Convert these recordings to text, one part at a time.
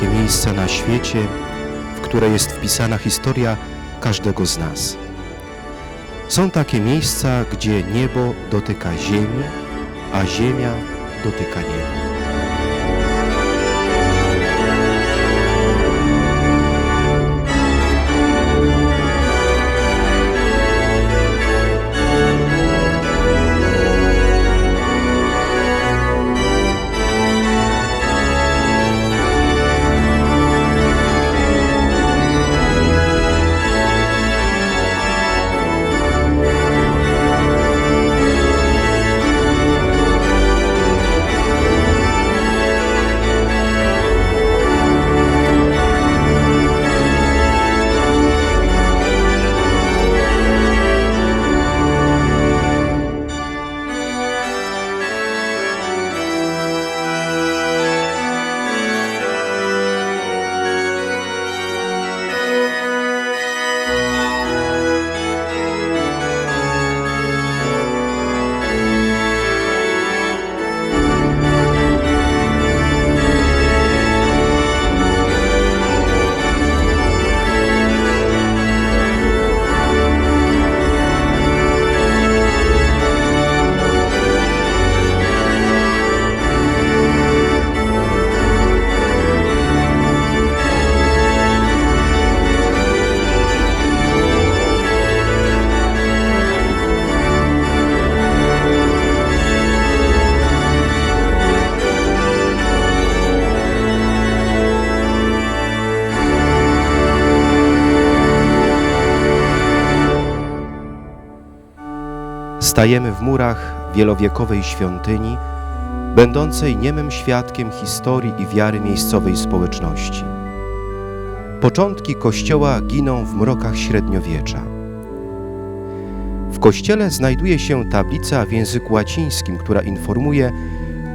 Takie miejsca na świecie, w które jest wpisana historia każdego z nas. Są takie miejsca, gdzie niebo dotyka ziemi, a ziemia dotyka nieba. Stajemy w murach wielowiekowej świątyni, będącej niemym świadkiem historii i wiary miejscowej społeczności. Początki kościoła giną w mrokach średniowiecza. W kościele znajduje się tablica w języku łacińskim, która informuje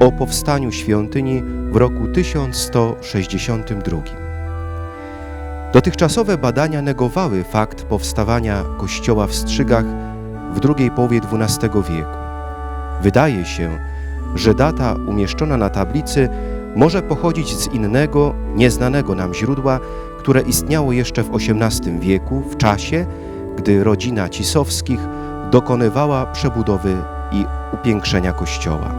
o powstaniu świątyni w roku 1162. Dotychczasowe badania negowały fakt powstawania kościoła w Strzygach w drugiej połowie XII wieku. Wydaje się, że data umieszczona na tablicy może pochodzić z innego, nieznanego nam źródła, które istniało jeszcze w XVIII wieku, w czasie, gdy rodzina Cisowskich dokonywała przebudowy i upiększenia kościoła.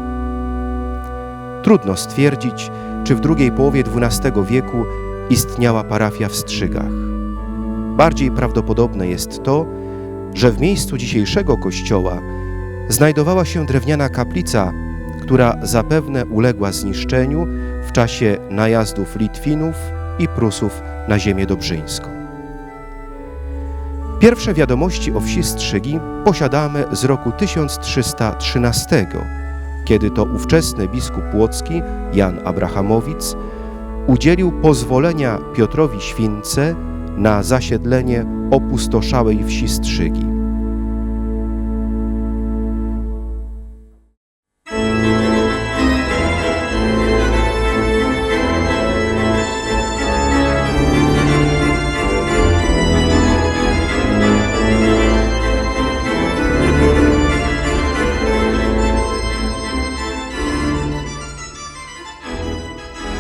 Trudno stwierdzić, czy w drugiej połowie XII wieku istniała parafia w Strzygach. Bardziej prawdopodobne jest to, że w miejscu dzisiejszego kościoła znajdowała się drewniana kaplica, która zapewne uległa zniszczeniu w czasie najazdów Litwinów i Prusów na ziemię dobrzyńską. Pierwsze wiadomości o wsi Strzygi posiadamy z roku 1313, kiedy to ówczesny biskup płocki Jan Abrahamowic udzielił pozwolenia Piotrowi Śwince na zasiedlenie opustoszałej wsi Strzygi.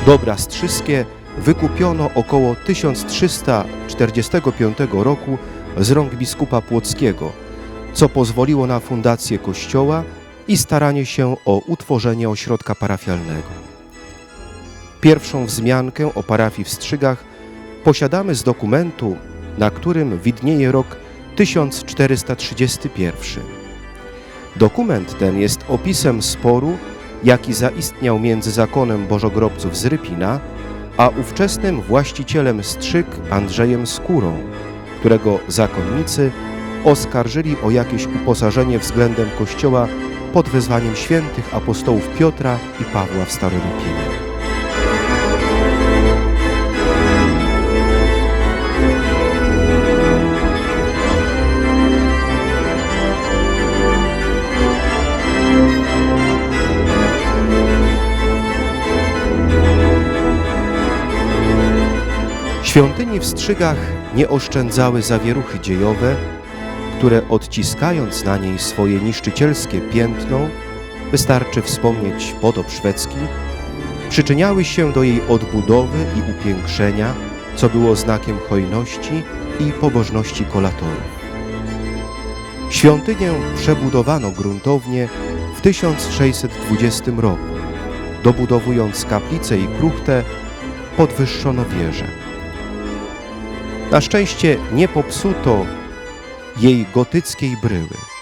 Dobra strzyskie wykupiono około 1345 roku z rąk biskupa Płockiego, co pozwoliło na fundację kościoła i staranie się o utworzenie ośrodka parafialnego. Pierwszą wzmiankę o parafii w Strzygach posiadamy z dokumentu, na którym widnieje rok 1431. Dokument ten jest opisem sporu, jaki zaistniał między zakonem bożogrobców z Rypina, a ówczesnym właścicielem strzyk Andrzejem Skórą, którego zakonnicy oskarżyli o jakieś uposażenie względem kościoła pod wezwaniem świętych apostołów Piotra i Pawła w Starolipinie. Świątyni w Strzygach nie oszczędzały zawieruchy dziejowe, które odciskając na niej swoje niszczycielskie piętno, wystarczy wspomnieć potop szwedzki, przyczyniały się do jej odbudowy i upiększenia, co było znakiem hojności i pobożności kolatorów. Świątynię przebudowano gruntownie w 1620 roku. Dobudowując kaplicę i kruchtę, podwyższono wieżę. Na szczęście nie popsuto jej gotyckiej bryły.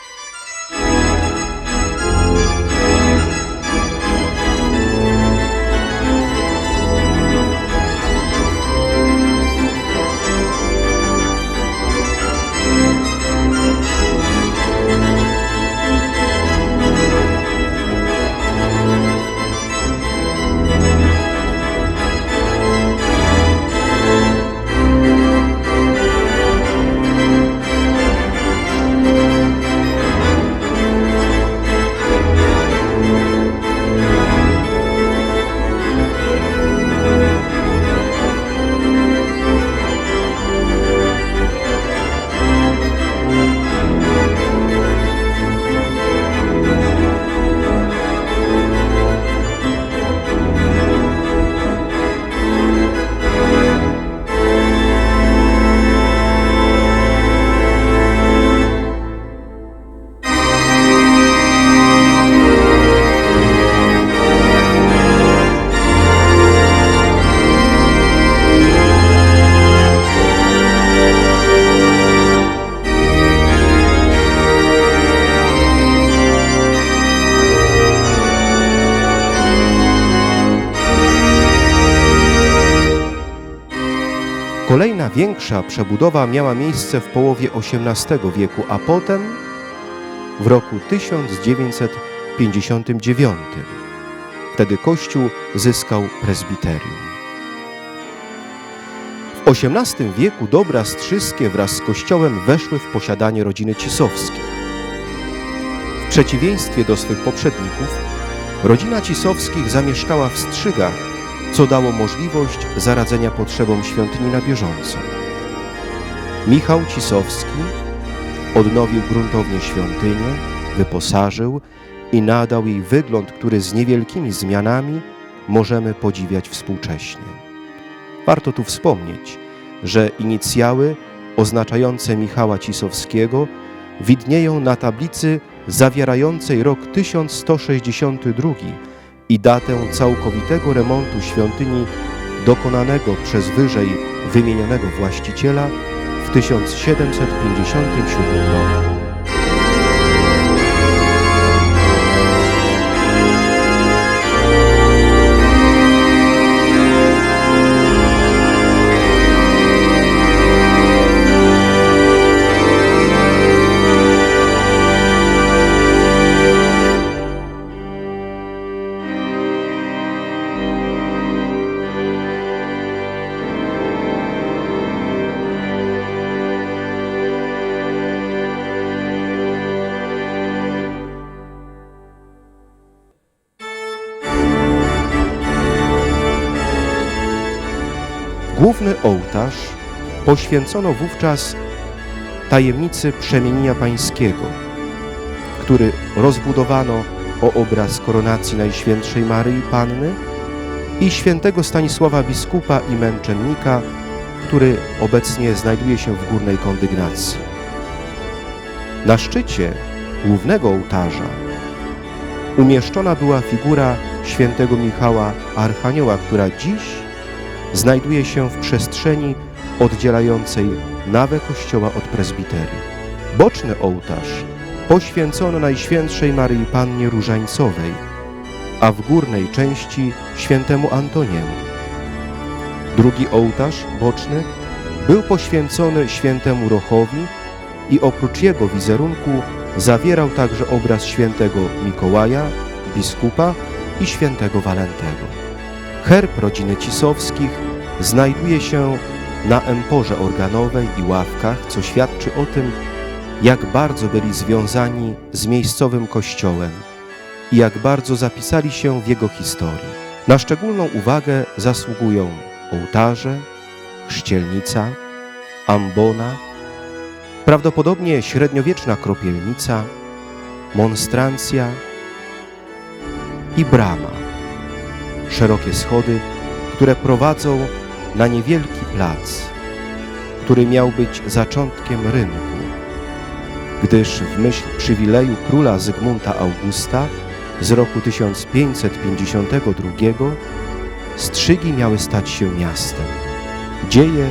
Kolejna większa przebudowa miała miejsce w połowie XVIII wieku, a potem w roku 1959. Wtedy Kościół zyskał prezbiterium. W XVIII wieku dobra strzyskie wraz z kościołem weszły w posiadanie rodziny Cisowskich. W przeciwieństwie do swych poprzedników, rodzina Cisowskich zamieszkała w Strzygach, co dało możliwość zaradzenia potrzebom świątyni na bieżąco. Michał Cisowski odnowił gruntownie świątynię, wyposażył i nadał jej wygląd, który z niewielkimi zmianami możemy podziwiać współcześnie. Warto tu wspomnieć, że inicjały oznaczające Michała Cisowskiego widnieją na tablicy zawierającej rok 1162 i datę całkowitego remontu świątyni dokonanego przez wyżej wymienionego właściciela w 1757 roku. Główny ołtarz poświęcono wówczas tajemnicy przemienienia pańskiego, który rozbudowano o obraz koronacji Najświętszej Maryi Panny i świętego Stanisława biskupa i męczennika, który obecnie znajduje się w górnej kondygnacji. Na szczycie głównego ołtarza umieszczona była figura świętego Michała Archanioła, która dziś znajduje się w przestrzeni oddzielającej nawę kościoła od prezbiterium. Boczny ołtarz poświęcono Najświętszej Maryi Pannie Różańcowej, a w górnej części świętemu Antoniemu. Drugi ołtarz boczny był poświęcony świętemu Rochowi i oprócz jego wizerunku zawierał także obraz świętego Mikołaja, biskupa i świętego Walentego. Herb rodziny Cisowskich znajduje się na emporze organowej i ławkach, co świadczy o tym, jak bardzo byli związani z miejscowym kościołem i jak bardzo zapisali się w jego historii. Na szczególną uwagę zasługują ołtarze, chrzcielnica, ambona, prawdopodobnie średniowieczna kropielnica, monstrancja i brama szerokie schody, które prowadzą na niewielki plac, który miał być zaczątkiem rynku, gdyż w myśl przywileju króla Zygmunta Augusta z roku 1552 Strzygi miały stać się miastem. Dzieje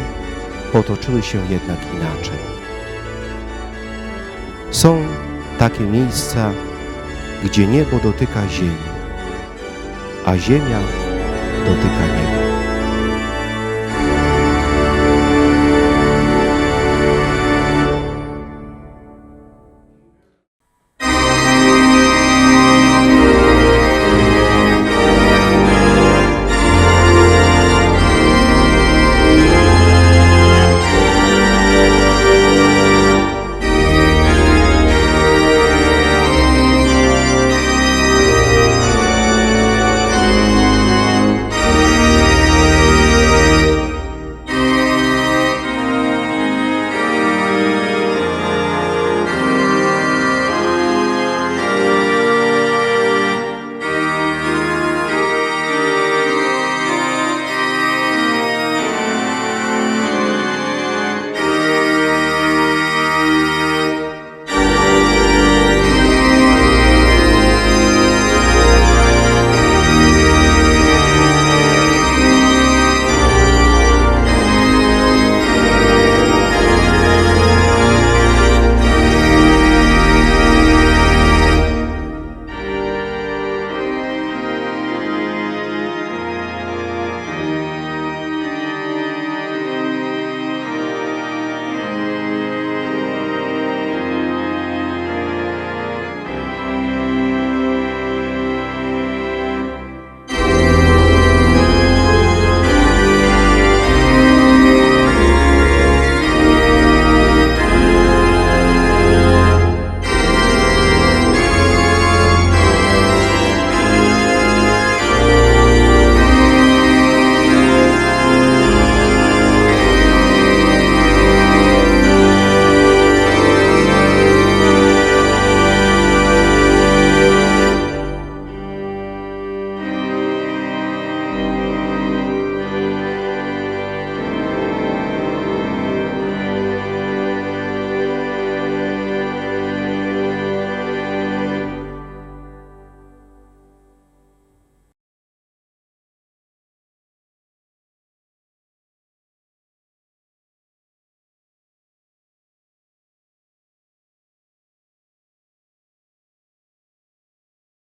potoczyły się jednak inaczej. Są takie miejsca, gdzie niebo dotyka ziemi, a ziemia dotyka nieba.